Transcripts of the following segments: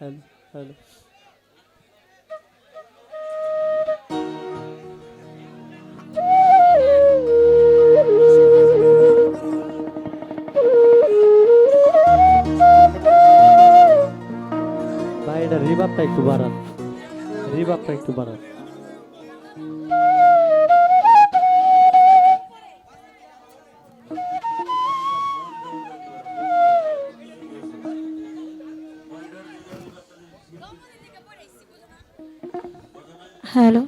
Hello hello রিভাবটা একটু বাড়ান। রিভাবটা একটু বাড়ান। হ্যালো।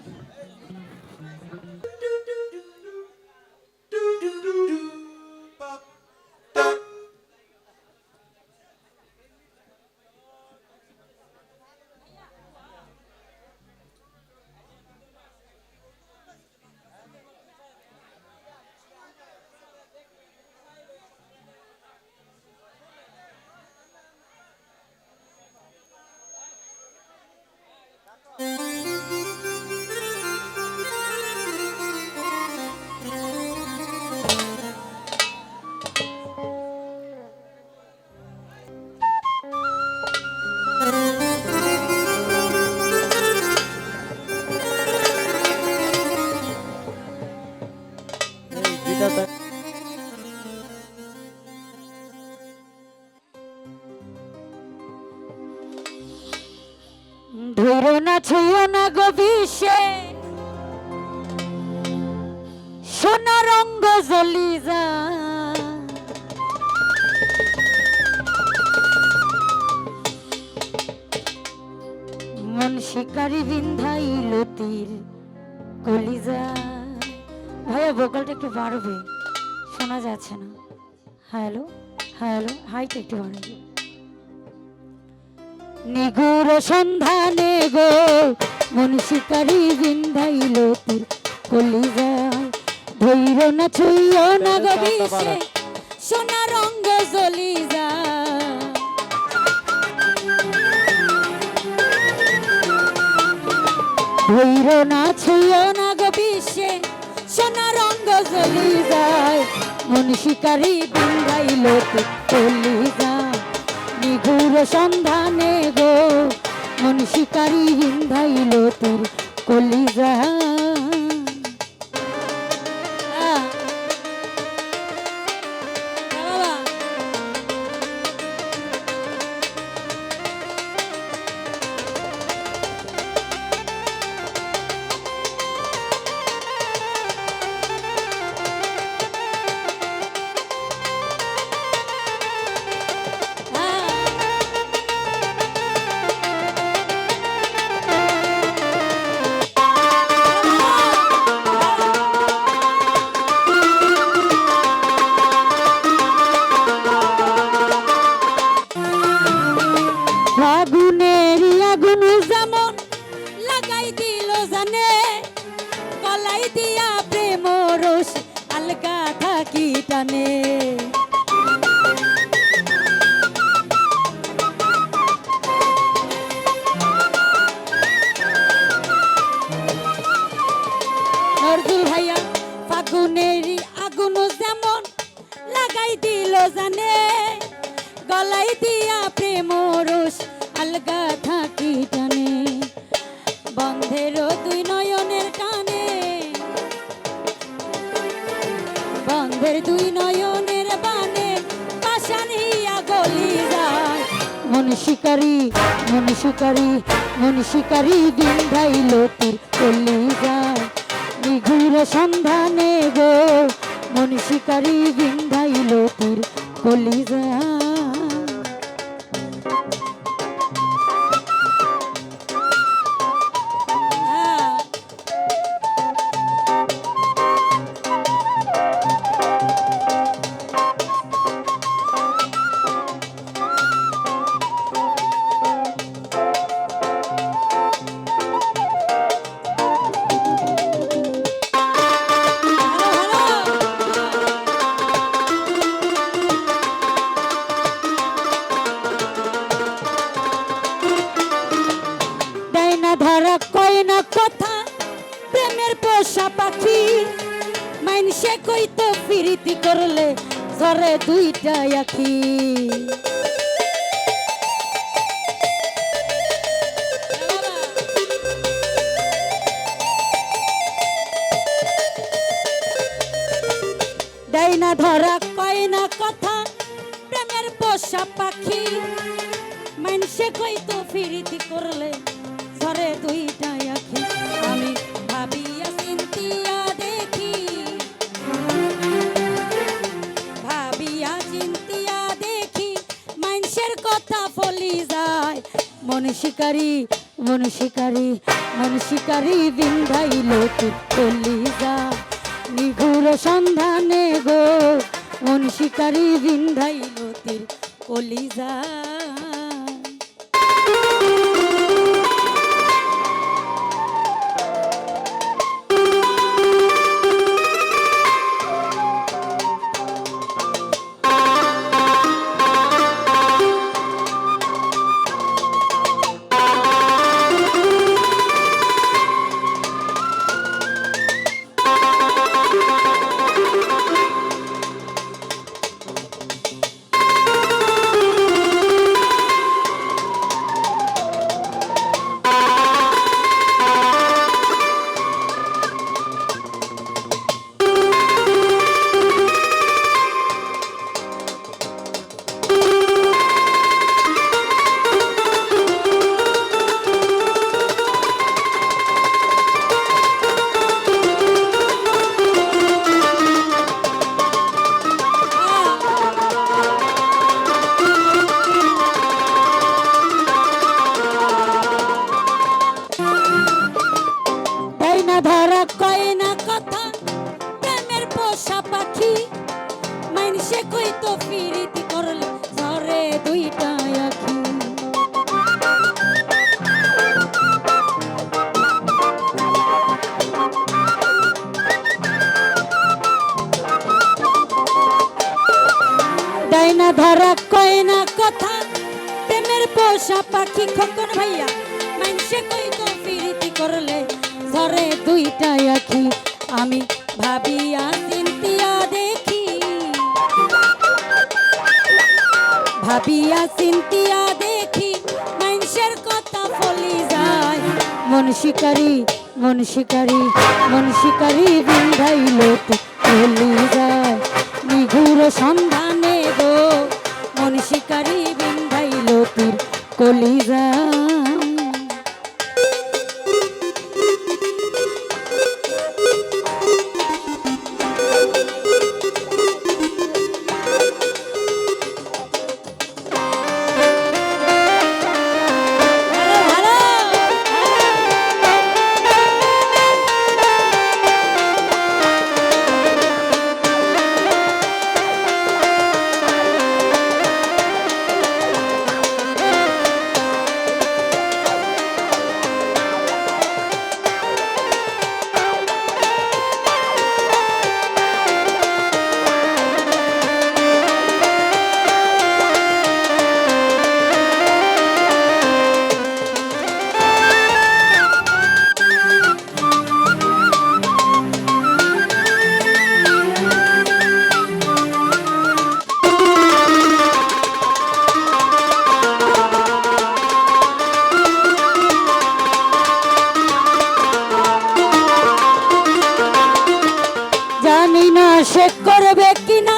বিশ্বে সোনা রঙ্গ জ্বলি যা মন শিকারি বিন্ধাইল তীর কলিজা। ভাইয়া ভোকালটা একটু বাড়বে। শোনা যাচ্ছে না। হ্যালো হ্যালো হাইটা একটু বাড়বে নিগুর সন্ধানে গো মন শিকারি বিন্ধাইল তীর কলিজায় ধৈর না ছুইয় না গো বিষে সোনা রঙ্গ জ্বলি যায় ধৈর না ছুঁয় না গো বিষে সোনা রঙ্গ জ্বলি যায় মন শিকারি বিন্ধাইল তীর কলিজায় নিগুর সন্ধানে গো। মন শিকারি বিন্ধাইল তোর কলিজা। জানে গলাই দিয়া প্রেম রস, আলগা থাকি টানে। নজরুল ভাইয়া ফাগুনেরই আগুন যেমন লাগাই দিল জানে, গলাই দিয়া শিকারি মন শিকারি মন শিকারি বিন্ধাইল তীর কলি যায়। নিঘুর সন্ধানে গো মন শিকারি ভাই তীর কলি যায়। মাইনসে কই তো ফিরিতি করলে ধরে দুইটা আখি। ডাইনা ধরা, কয় না কথা, প্রেমের পোষা পাখি। মানসে কই তো ফিরিতি করলে শিকারি, মন শিকারি মন শিকারি বিন্ধাইল তুলি যা। নিঘুর সন্ধানে গো, মন শিকারি বিন্ধাইল তীর কলিজা ডাইনা কয় না কথা খোকন ভাইয়া। করলে দুইটা আমি ভাবিয়া চিন্তিয়া দেখি ভাবিয়া চিন্তিয়া দেখি মানুষের কথা ফলি যায়। মন শিকারি মন শিকারি মন শিকারি বিন্ধাইল ফলি যায়। নিঘুর সন্ধানে সে করবে কিনা?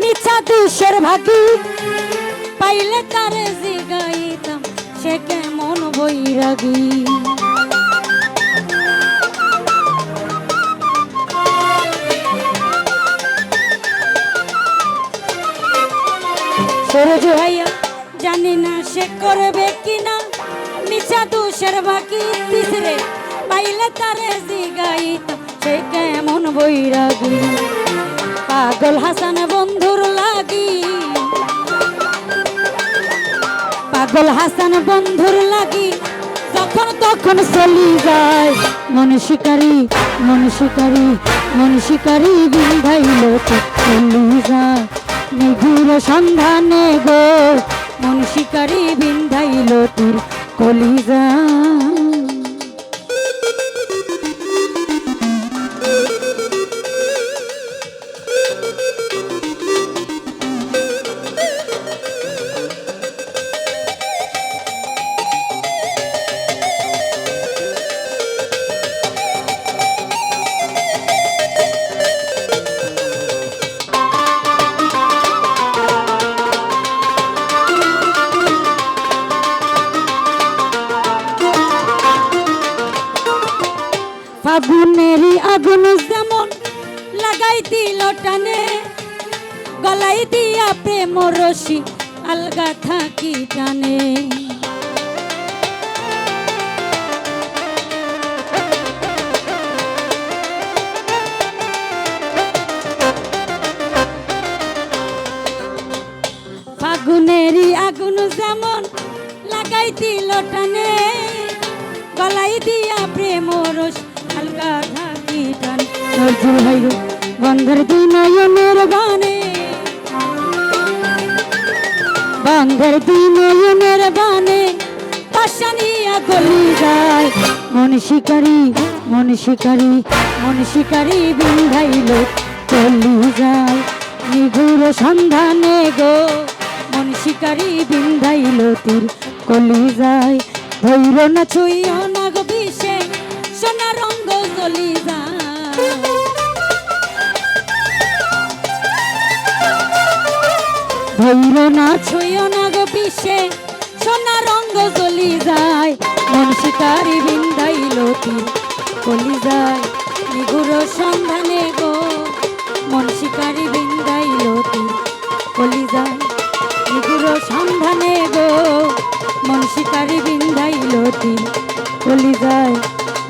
মিছা দুষের ভাগি। পাইলে তারে জিগাইতাম সে কেমন বৈরাগী। সরজ ভাইয়া, জানি না সে করবে কিনা। মিছা দুষের বাকি তিসরে। পাইলে তারে জিগাইতাম সে কেমন বৈরাগী। পাগল হাসান বন্ধুর লাগি। পাগল হাসান বন্ধুর লাগি। যখন তখন চলি যায়। মন শিকারি মন শিকারি মন শিকারি বিন্ধাইল চলি যায়। নিগুর সন্ধানে গো, মন শিকারি বিন্ধাইল তোর কলি যায় গলাই দিয়া প্রেম রশি আলগা থাকি টানে। ফাগুনেরই আগুন যেমন লাগাইতিল টানে, গলাই দিয়া প্রেম রস হালকা থাকি টান। বন্ধের দুই নয়নের বানে দুই নয়নের বানে পাশানিয়া গলি যায়। মন শিকারি মন শিকারি মন শিকারি বিন্ধাইল চলি যায়। নিগুর সন্ধানে গো, মন শিকারি বিন্ধাইল তীর কলি যায়। ধৈর না ছুইও না গো বিষে সোনা রঙ্গ চলি যায়। ধৈর না ছুঁয় না গো পিসে, সোনা রঙ্গ চলি যায়, মন শিকারি বিন্দাইল তীর কলি যায়। নিগুর সন্ধানে গো, মন শিকারি বিন্দাইল তীর কলি যায়। নিগুর সন্ধানে গো, মন শিকারি বিন্দাইল তীর কলি যায়।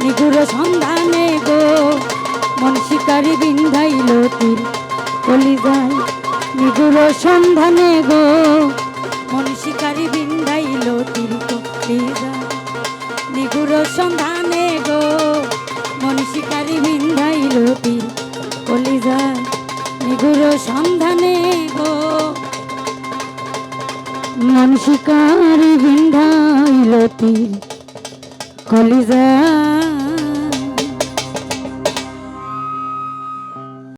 নিগুর সন্ধানে গো, মন শিকারি বিন্দাইল তীর কলি যায়। নিগুর সন্ধানে গো।